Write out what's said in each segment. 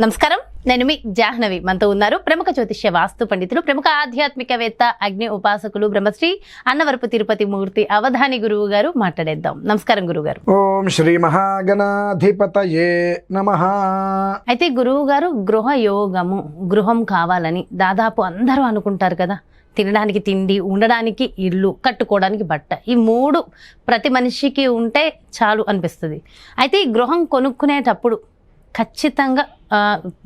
నమస్కారం. నేను మీ జాహ్నవి. మనతో ఉన్నారు ప్రముఖ జ్యోతిష్య వాస్తు పండితులు ప్రముఖ ఆధ్యాత్మికవేత్త అగ్ని ఉపాసకులు బ్రహ్మశ్రీ అన్నవరపు తిరుపతి మూర్తి అవధాని గురువు గారు మాట్లాడేద్దాం. నమస్కారం గురువు గారు ఓం శ్రీ మహాగణాధిపతయే నమ. అయితే గురువు గారు గృహ యోగము గృహం కావాలని దాదాపు అందరూ అనుకుంటారు కదా. తినడానికి తిండి ఉండడానికి ఇల్లు కట్టుకోవడానికి బట్ట. ఈ మూడు ప్రతి మనిషికి ఉంటే చాలు అనిపిస్తుంది. అయితే ఈ గృహం కొనుక్కునేటప్పుడు ఖచ్చితంగా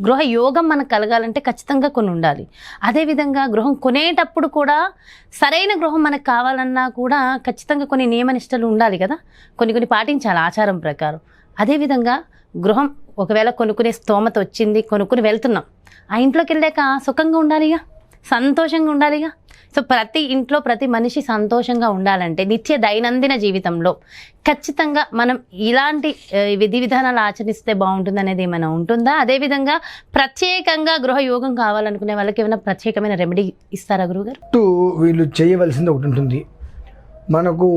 గృహ యోగం మనకు కలగాలంటే ఖచ్చితంగా కొన్ని ఉండాలి. అదేవిధంగా గృహం కొనేటప్పుడు కూడా సరైన గృహం మనకు కావాలన్నా కూడా ఖచ్చితంగా కొన్ని నియమనిష్టలు ఉండాలి కదా. కొన్ని కొన్ని పాటించాలి ఆచారం ప్రకారం. అదేవిధంగా గృహం ఒకవేళ కొనుక్కునే స్తోమత వచ్చింది కొనుక్కుని వెళ్తున్నాం. ఆ ఇంట్లోకి వెళ్ళాక సుఖంగా ఉండాలిగా? సంతోషంగా ఉండాలిగా? సో ప్రతి ఇంట్లో ప్రతి మనిషి సంతోషంగా ఉండాలంటే నిత్య దైనందిన జీవితంలో ఖచ్చితంగా మనం ఇలాంటి విధి విధానాలు ఆచరిస్తే బాగుంటుంది అనేది ఏమైనా ఉంటుందా? అదేవిధంగా ప్రత్యేకంగా గృహ యోగం కావాలనుకునే వాళ్ళకి ఏమైనా ప్రత్యేకమైన రెమెడీ ఇస్తారా గురుగారు టు వీళ్ళు చేయవలసింది ఒకటి ఉంటుంది. మనకు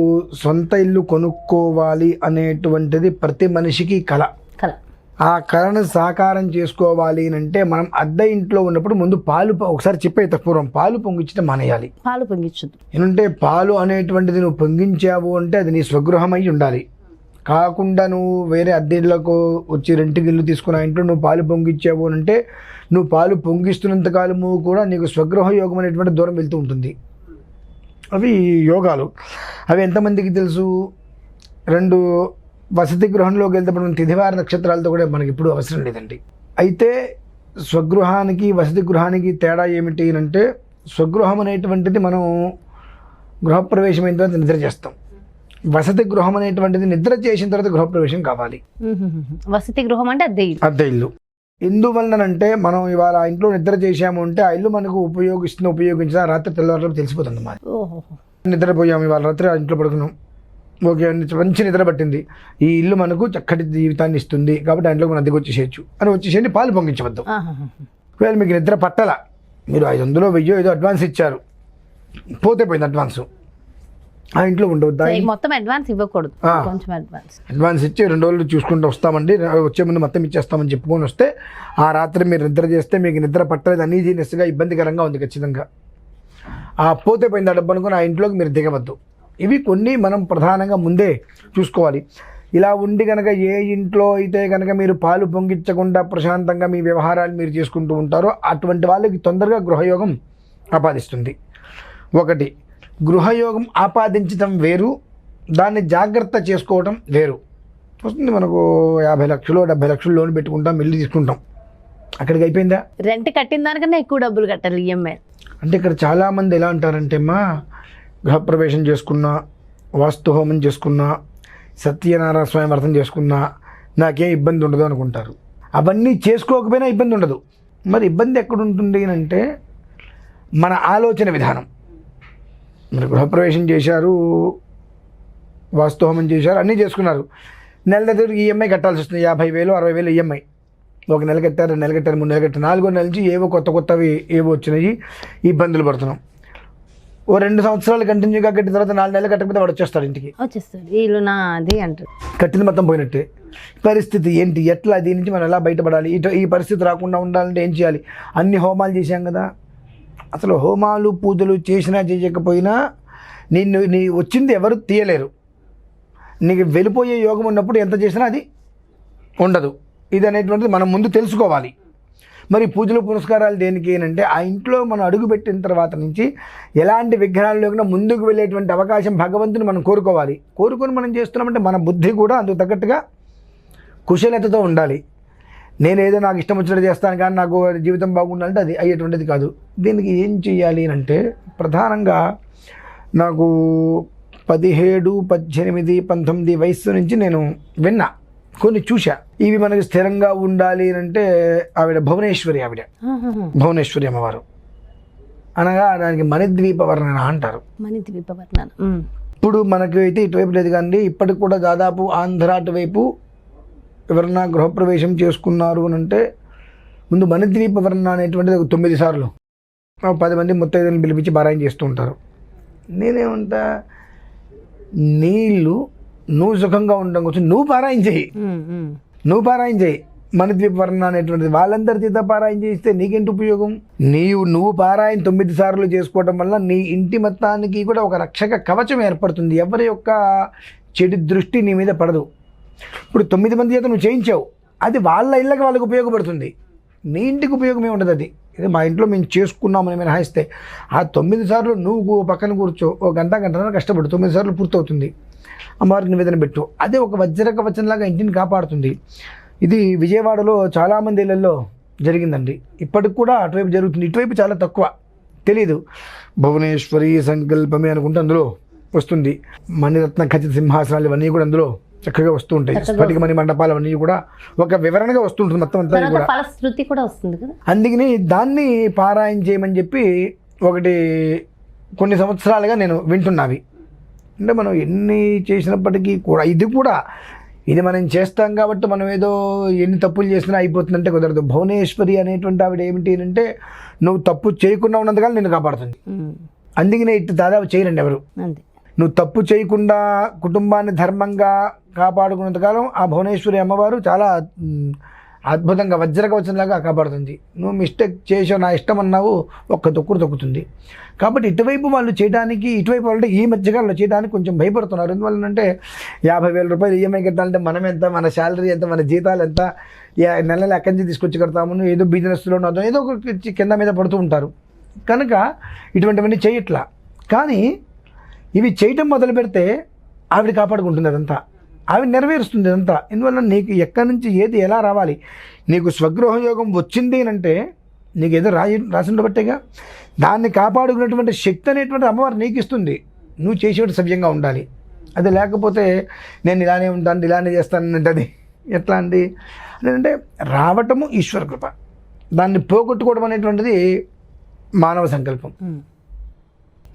సొంత ఇల్లు కొనుక్కోవాలి అనేటువంటిది ప్రతి మనిషికి కళ కల. ఆ కళను సాకారం చేసుకోవాలి అని అంటే మనం అద్దె ఇంట్లో ఉన్నప్పుడు ముందు పాలు ఒకసారి చెప్పే పూర్వం పాలు పొంగించడం మానేయాలి. పాలు పొంగించదు ఏంటంటే పాలు అనేటువంటిది నువ్వు పొంగించావు అంటే అది నీ స్వగృహమై ఉండాలి. కాకుండా నువ్వు వేరే అద్దె ఇళ్ళకు వచ్చి రెంట్కి ఇల్లు తీసుకున్న ఇంట్లో నువ్వు పాలు పొంగిచ్చావు అని అంటే నువ్వు పాలు పొంగిస్తున్నంత కాలము కూడా నీకు స్వగృహ యోగం అనేటువంటి దూరం వెళ్తూ ఉంటుంది. అవి యోగాలు. అవి ఎంతమందికి తెలుసు? రెండు వసతి గృహంలోకి వెళ్తే మనం తిథివార నక్షత్రాలతో కూడా మనకి ఇప్పుడు అవసరం లేదండి. అయితే స్వగృహానికి వసతి గృహానికి తేడా ఏమిటి అంటే స్వగృహం అనేటువంటిది మనం గృహప్రవేశం అయిన తర్వాత నిద్ర చేస్తాం. వసతి గృహం అనేటువంటిది నిద్ర చేసిన తర్వాత గృహప్రవేశం కావాలి. వసతి గృహం అంటే అద్దె ఇల్లు. అద్దె ఇల్లు. ఎందువలనంటే మనం ఇవాళ ఆ ఇంట్లో నిద్ర చేశాము అంటే ఆ ఇల్లు మనకు ఉపయోగిస్తున్న ఉపయోగించిన రాత్రి తెల్లవారులకు తెలిసిపోతుంది మాది నిద్రపోయాము ఇవాళ రాత్రి ఆ ఇంట్లో పడుకున్నాం. ఓకే మంచి నిద్ర పట్టింది. ఈ ఇల్లు మనకు చక్కటి జీవితాన్ని ఇస్తుంది. కాబట్టి ఆ ఇంట్లో మనం అద్దెకి వచ్చేసేయచ్చు. అని వచ్చేసేయండి పాలు పొంగించవద్దు. ఒకవేళ మీకు నిద్ర పట్టల మీరు ఐదు వందలు వెయ్యో ఏదో అడ్వాన్స్ ఇచ్చారు. పోతే పోయింది అడ్వాన్స్. ఆ ఇంట్లో ఉండవద్దా మొత్తం అడ్వాన్స్ ఇవ్వకూడదు. కొంచెం అడ్వాన్స్. అడ్వాన్స్ ఇచ్చి రెండు రోజులు చూసుకుంటూ వస్తామండి. వచ్చే ముందు మొత్తం ఇచ్చేస్తామని చెప్పుకొని వస్తే ఆ రాత్రి మీరు నిద్ర చేస్తే మీకు నిద్ర పట్టలేదు. అనీజీనెస్గా ఇబ్బందికరంగా ఉంది ఖచ్చితంగా. ఆ పోతే పోయింది ఆ డబ్బు అనుకుని ఆ ఇంట్లోకి మీరు దిగవద్దు. ఇవి కొన్ని మనం ప్రధానంగా ముందే చూసుకోవాలి. ఇలా ఉండి కనుక ఏ ఇంట్లో అయితే కనుక మీరు పాలు పొంగించకుండా ప్రశాంతంగా మీ వ్యవహారాలు మీరు చేసుకుంటూ ఉంటారో అటువంటి వాళ్ళకి తొందరగా గృహయోగం ఆపాదిస్తుంది. ఒకటి గృహయోగం ఆపాదించడం వేరు దాన్ని జాగ్రత్త చేసుకోవడం వేరు. వస్తుంది మనకు యాభై లక్షలు డెబ్బై లక్షలు లోన్ పెట్టుకుంటాం ఇల్లు తీసుకుంటాం. అక్కడికి అయిపోయిందా? రెంట్ కట్టిన దానికన్నా ఎక్కువ డబ్బులు కట్టాలి ఈఎంఐ అంటే ఇక్కడ చాలామంది ఎలా అంటారంటే అమ్మా గృహప్రవేశం చేసుకున్నా వాస్తు హోమం చేసుకున్నా సత్యనారాయణ స్వామి వ్రతం చేసుకున్నా నాకేం ఇబ్బంది ఉండదు అనుకుంటారు. అవన్నీ చేసుకోకపోయినా ఇబ్బంది ఉండదు. మరి ఇబ్బంది ఎక్కడ ఉంటుంది అంటే మన ఆలోచన విధానం. మరి గృహప్రవేశం చేశారు వాస్తుహోమం చేశారు అన్నీ చేసుకున్నారు. నెల దగ్గర ఈఎంఐ కట్టాల్సి వస్తుంది. యాభై వేలు అరవై వేలు ఈఎంఐ. ఒక నెల కట్టారు రెండు నెల కట్టారు మూడు నెల కట్టారు. నాలుగో నెల నుంచి ఏవో కొత్త కొత్తవి ఏవో వచ్చినాయి. ఇబ్బందులు పడుతున్నాం. ఓ రెండు సంవత్సరాలు కంటిన్యూగా కట్టిన తర్వాత నాలుగు నెలలు కట్టకపోతే వాడు వచ్చేస్తాడు ఇంటికి. వచ్చేస్తుంది వీళ్ళు నా అది అంటారు. కట్టింది మొత్తం పోయినట్టే. పరిస్థితి ఏంటి? ఎట్లా? దీని నుంచి మనం ఎలా బయటపడాలి? ఇటు ఈ పరిస్థితి రాకుండా ఉండాలంటే ఏం చేయాలి? అన్ని హోమాలు చేశాం కదా. అసలు హోమాలు పూజలు చేసినా చేయకపోయినా నిన్ను నీ వచ్చింది ఎవరు తీయలేరు. నీకు వెళ్ళిపోయే యోగం ఉన్నప్పుడు ఎంత చేసినా అది ఉండదు. ఇది అనేటువంటిది మనం ముందు తెలుసుకోవాలి. మరి పూజలు పురస్కారాలు దేనికి అంటే ఆ ఇంట్లో మనం అడుగు పెట్టిన తర్వాత నుంచి ఎలాంటి విగ్రహాలు లేకుండా ముందుకు వెళ్ళేటువంటి అవకాశం భగవంతుని మనం కోరుకోవాలి. కోరుకొని మనం చేస్తున్నామంటే మన బుద్ధి కూడా అందుకు తగ్గట్టుగా కుశలతతో ఉండాలి. నేను ఏదో నాకు ఇష్టం వచ్చినట్టు చేస్తాను కానీ నాకు జీవితం బాగుండాలంటే అది అయ్యేటువంటిది కాదు. దీనికి ఏం చేయాలి అని అంటే ప్రధానంగా నాకు పదిహేడు పద్దెనిమిది పంతొమ్మిది వయస్సు నుంచి నేను విన్నా. కొన్ని చూశా. ఇవి మనకి స్థిరంగా ఉండాలి అని అంటే ఆవిడ భువనేశ్వరి ఆవిడ. భువనేశ్వరి అమ్మవారు. అనగా దానికి మణిద్వీప వర్ణన అంటారు. మణి ద్వీపవర్ణన ఉమ్. ఇప్పుడు మనకి అయితే ఇటువైపు లేదు కానీ ఇప్పటికి కూడా దాదాపు ఆంధ్ర అటువైపు ఎవరన్నా గృహప్రవేశం చేసుకున్నారు అని అంటే ముందు మణిద్వీప వర్ణ అనేటువంటిది ఒక తొమ్మిది సార్లు. పది మంది ముత్తైదులను పిలిపించి బారాయం చేస్తూ ఉంటారు. నేనేమంటా? నీళ్ళు నువ్వు సుఖంగా ఉండడం కోసం నువ్వు పారాయణ చేయి. నువ్వు పారాయణ చేయి. మణిద్వీప వర్ణ అనేటువంటిది వాళ్ళందరి చేత పారాయణ చేస్తే నీకేంటి ఉపయోగం? నీవు నువ్వు పారాయణ తొమ్మిది సార్లు చేసుకోవడం వల్ల నీ ఇంటి మొత్తానికి కూడా ఒక రక్షక కవచం ఏర్పడుతుంది. ఎవరి యొక్క చెడు దృష్టి నీ మీద పడదు. ఇప్పుడు తొమ్మిది మంది చేత నువ్వు చేయించావు. అది వాళ్ళ ఇళ్ళకి వాళ్ళకి ఉపయోగపడుతుంది. నీ ఇంటికి ఉపయోగమే ఉండదు అది? ఇది మా ఇంట్లో మేము చేసుకున్నామని మినహాయిస్తే ఆ తొమ్మిది సార్లు నువ్వు పక్కన కూర్చో ఒక గంట గంటన్నర కష్టపడు తొమ్మిది సార్లు పూర్తవుతుంది. అమ్మవారికి నివేదన పెట్టు. అదే ఒక వజ్రక వచనలాగా ఇంటిని కాపాడుతుంది. ఇది విజయవాడలో చాలామంది ఇళ్ళలో జరిగిందండి. ఇప్పటికి కూడా అటువైపు జరుగుతుంది. ఇటువైపు చాలా తక్కువ. తెలీదు. భువనేశ్వరి సంకల్పమే అనుకుంటే అందులో వస్తుంది. మణిరత్న ఖచ్చిత సింహాసనాలు ఇవన్నీ కూడా అందులో చక్కగా వస్తూ ఉంటాయి. స్ఫటిక మణి మండపాలు అవన్నీ కూడా ఒక వివరణగా వస్తుంటుంది మొత్తం అంతా కూడా. ఫలశ్రుతి కూడా వస్తుంది కదా? అందుకని దాన్ని పారాయణ చేయమని చెప్పి ఒకటి కొన్ని సంవత్సరాలుగా నేను వింటున్నవి. అంటే మనం ఎన్ని చేసినప్పటికీ కూడా ఇది కూడా ఇది మనం చేస్తాం కాబట్టి మనం ఏదో ఎన్ని తప్పులు చేసినా అయిపోతుందంటే కుదరదు. భువనేశ్వరి అనేటువంటి ఆవిడ ఏమిటి అంటే నువ్వు తప్పు చేయకుండా ఉన్నందుకని నేను కాపాడుతుంది. అందుకనే ఇటు దాదాపు చేయరండి ఎవరు. అంతే. నువ్వు తప్పు చేయకుండా కుటుంబాన్ని ధర్మంగా కాపాడుకున్నంతకాలం ఆ భువనేశ్వరి అమ్మవారు చాలా అద్భుతంగా అద్భుతంగా వజ్రకవచంలాగా కాపాడుతుంది. నువ్వు మిస్టేక్ చేసావు నా ఇష్టం అన్నావు ఒక్క తొక్కుడు తొక్కుతుంది. కాబట్టి ఇటువైపు వాళ్ళు చేయడానికి ఇటువైపు వాళ్ళు ఈ మధ్యకాలంలో చేయడానికి కొంచెం భయపడుతున్నారు. ఎందువల్లంటే యాభై వేల రూపాయలు ఈఎంఐ కట్టాలంటే మనం ఎంత మన శాలరీ ఎంత మన జీతాలు ఎంత యా- నెల ఎక్కడి నుంచి తీసుకొచ్చి కడతాము ఏదో బిజినెస్లో ఉన్నదో ఏదో ఒక కింద మీద పడుతూ ఉంటారు. కనుక ఇటువంటివన్నీ చేయట్లా. కానీ ఇవి చేయటం మొదలు పెడితే ఆవిడ కాపాడుకుంటుంది అదంతా. ఆవిడ నెరవేరుస్తుంది అదంతా. ఎందువల్ల నీకు ఎక్కడి నుంచి ఏది ఎలా రావాలి? నీకు స్వగృహ యోగం వచ్చింది అంటే నీకు ఏదో రాయి రాసిన బట్టేగా దాన్ని కాపాడుకునేటువంటి శక్తి అనేటువంటి అమ్మవారు నీకు ఇస్తుంది. నువ్వు చేసేటువంటి సవ్యంగా ఉండాలి. అది లేకపోతే నేను ఇలానే ఉంటాను ఇలానే చేస్తాను అంటే ఎట్లా అండి? అంటే రావటము ఈశ్వర కృప. దాన్ని పోగొట్టుకోవడం అనేటువంటిది మానవ సంకల్పం.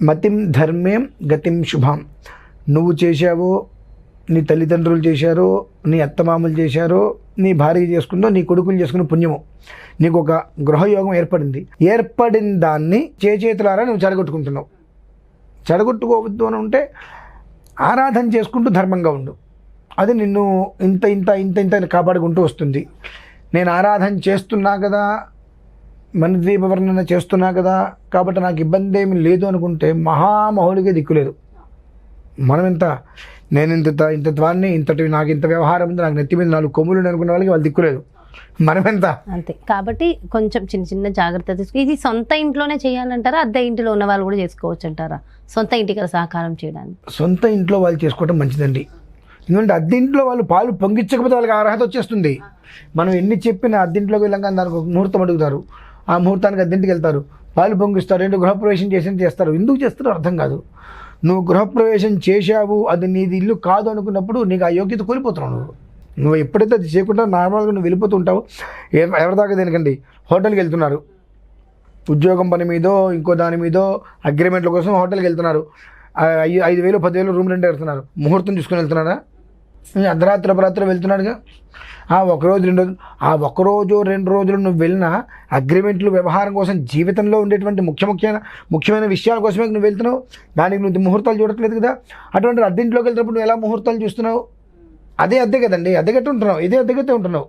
మతిం ధర్మేం గతిం శుభం. నువ్వు చేశావో నీ తల్లిదండ్రులు చేశారో నీ అత్తమామలు చేశారో నీ భార్య చేసుకుందో నీ కొడుకులు చేసుకున్న పుణ్యము. నీకు ఒక గృహయోగం ఏర్పడింది. ఏర్పడిన దాన్ని చేతులారా నువ్వు చెడగొట్టుకుంటున్నావు. చెడగొట్టుకోవద్దు అని ఉంటే ఆరాధన చేసుకుంటూ ధర్మంగా ఉండు. అది నిన్ను ఇంత ఇంత ఇంత ఇంత కాపాడుకుంటూ వస్తుంది. నేను ఆరాధన చేస్తున్నా కదా మణిద్వీప వర్ణన చేస్తున్నా కదా కాబట్టి నాకు ఇబ్బంది ఏమి లేదు అనుకుంటే మహామహుడికి దిక్కులేదు మనం ఎంత నేను ఇంత ఇంత వాడిని ఇంతటి నాకు ఇంత వ్యవహారం ఉంది నాకు నెత్తి మీద నాలుగు కొమ్ములు అనుకున్న వాళ్ళకి వాళ్ళు దిక్కులేదు మనం ఎంత అంతే. కాబట్టి కొంచెం చిన్న చిన్న జాగ్రత్త తీసుకు ఇది సొంత ఇంట్లోనే చేయాలంటారా అద్దె ఇంటిలో ఉన్న వాళ్ళు కూడా చేసుకోవచ్చు అంటారా సొంత ఇంటికి సహకారం చేయడానికి. సొంత ఇంట్లో వాళ్ళు చేసుకోవడం మంచిదండి. ఎందుకంటే అద్దెంట్లో వాళ్ళు పాలు పొంగించకపోతే వాళ్ళకి అర్హత వచ్చేస్తుంది. మనం ఎన్ని చెప్పినా అద్దెంట్లోకి వెళ్ళంగా దానికి ఒక ముహూర్తం అడుగుతారు. ఆ ముహూర్తానికి అద్దెంటికి వెళ్తారు. పాలు పొంగిస్తారు ఏంటో గృహప్రవేశం చేసి చేస్తారు ఎందుకు చేస్తారో అర్థం కాదు. నువ్వు గృహప్రవేశం చేశావు అది నీది ఇల్లు కాదు అనుకున్నప్పుడు నీకు ఆ యోగ్యత కోల్పోతున్నావు నువ్వు. నువ్వు ఎప్పుడైతే అది చేయకుండా నార్మల్గా నువ్వు వెళ్ళిపోతుంటావు ఎవరి ఎవరిదాకా దేనికండి? హోటల్కి వెళ్తున్నారు. ఉద్యోగం పని మీదో ఇంకో దాని మీదో అగ్రిమెంట్ల కోసం హోటల్కి వెళ్తున్నారు. ఐదు ఐదు వేలు పదివేలు రూమ్ రెంట్ వెళ్తున్నారు ముహూర్తం చూసుకొని వెళ్తున్నారా? అర్ధరాత్రి అపరాత్రి వెళ్తున్నాడుగా? ఆ ఒక రోజు రెండు రోజులు ఆ ఒక రోజు రెండు రోజులు నువ్వు వెళ్ళినా అగ్రిమెంట్లు వ్యవహారం కోసం జీవితంలో ఉండేటువంటి ముఖ్య ముఖ్యమైన ముఖ్యమైన విషయాల కోసమే నువ్వు వెళ్తున్నావు. దానికి నువ్వు ముహూర్తాలు చూడట్లేదు కదా. అటువంటి అద్దెంట్లోకి వెళ్తున్నప్పుడు నువ్వు ఎలా ముహూర్తాలు చూస్తున్నావు? అదే అద్దె కదండి. అద్దె కట్టి ఉంటున్నావు. ఇదే అద్దె కట్టే ఉంటున్నావు.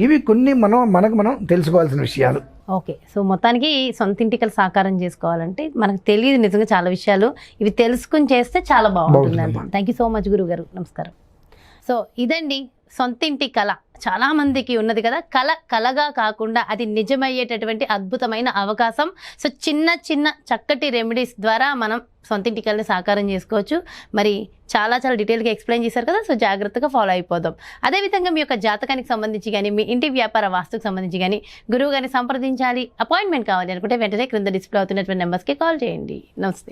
ఇవి కొన్ని మనం మనకు మనం తెలుసుకోవాల్సిన విషయాలు. ఓకే. సో మొత్తానికి సొంత ఇంటికలు సాకారం చేసుకోవాలంటే మనకు తెలియదు నిజంగా చాలా విషయాలు. ఇవి తెలుసుకుని చేస్తే చాలా బాగుంటుంది. థ్యాంక్ యూ సో మచ్ గురువు గారు నమస్కారం. సో ఇదండి సొంతింటి కళ. చాలామందికి ఉన్నది కదా కళ కళగా కాకుండా అది నిజమయ్యేటటువంటి అద్భుతమైన అవకాశం. సో చిన్న చిన్న చక్కటి రెమెడీస్ ద్వారా మనం సొంతింటి కళని సాకారం చేసుకోవచ్చు. మరి చాలా చాలా డీటెయిల్గా ఎక్స్ప్లెయిన్ చేశారు కదా సో జాగ్రత్తగా ఫాలో అయిపోదాం. అదేవిధంగా మీ యొక్క జాతకానికి సంబంధించి కానీ మీ ఇంటి వ్యాపార వాస్తుకు సంబంధించి కానీ గురువు గారిని సంప్రదించాలి అపాయింట్మెంట్ కావాలి అనుకుంటే వెంటనే క్రింద డిస్ప్లే అవుతున్నటువంటి నెంబర్స్కి కాల్ చేయండి. నమస్తే.